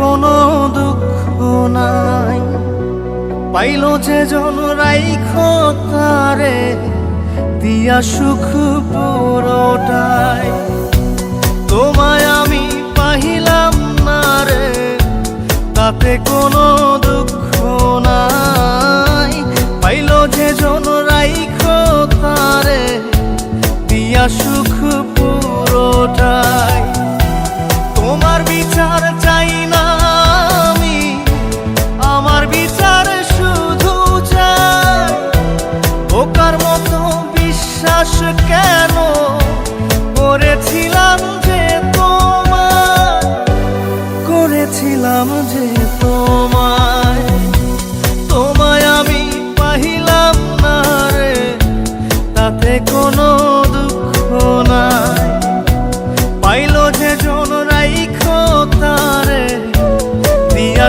কোনো দুঃখ নাই। পাইল যে জন রাইখ তারে দিয়া সুখ পুরোটাই। তোমায় তাতে কোনো দুঃখ নাই। পাইল যে জন রাইখ তারে দিয়া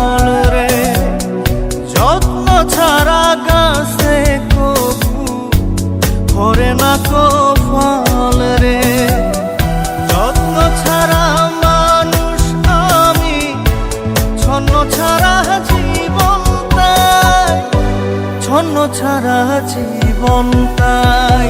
ছন্ন ছাড়া জীবন তাই।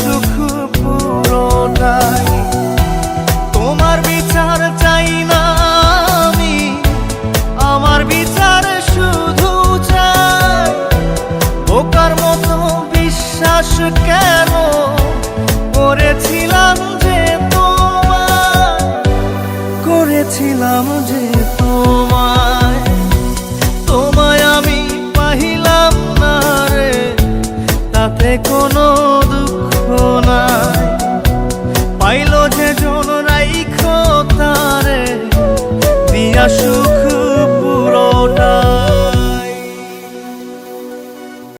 সুখ পুরোনাই। তোমার বিচার চাই না আমি, আমার বিচার শুধু চাই। বোকার মতো বিশ্বাস কেন করেছিলাম যে তোমার করেছিলাম যে তোমায়। তোমায় আমি পাহিলাম না রে, তাতে কোন i show.